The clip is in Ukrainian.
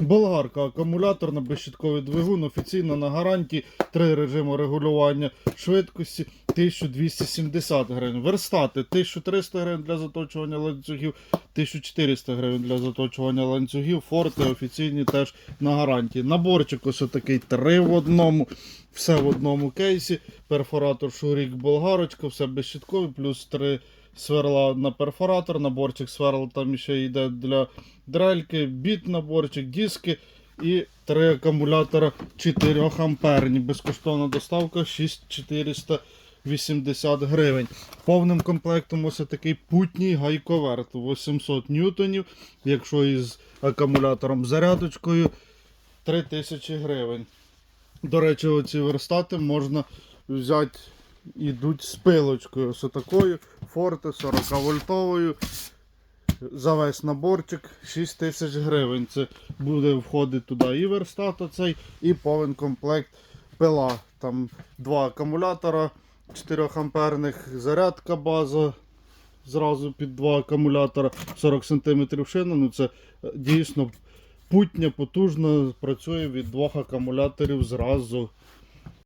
Болгарка, акумуляторна, безщитковий двигун, офіційно на гарантії, три режими регулювання швидкості, 1270 гривень. Верстати 1300 гривень для заточування ланцюгів, 1400 гривень для заточування ланцюгів. Форти офіційні теж на гарантії. Наборчик ось такий три в одному, все в одному кейсі. Перфоратор Шурік болгарочка, все безщитковий, плюс три сверла на перфоратор, наборчик сверл там ще йде для дрельки, біт наборчик, диски і три акумулятора 4 амперні. Безкоштовна доставка 6480 гривень. Повним комплектом ось такий путній гайковерт 800 ньютонів, якщо із акумулятором зарядочкою 3000 гривень. До речі, оці верстати можна взяти, ідуть з пилочкою, ось такою, форте 40 вольтовою. За весь наборчик 6 тисяч гривень. Це буде входити туди і верстат оцей, і повен комплект пила. Там два акумулятора 4 амперних, зарядка база. Зразу під два акумулятора 40 см шина. Ну це е, дійсно путня, потужно працює від двох акумуляторів зразу.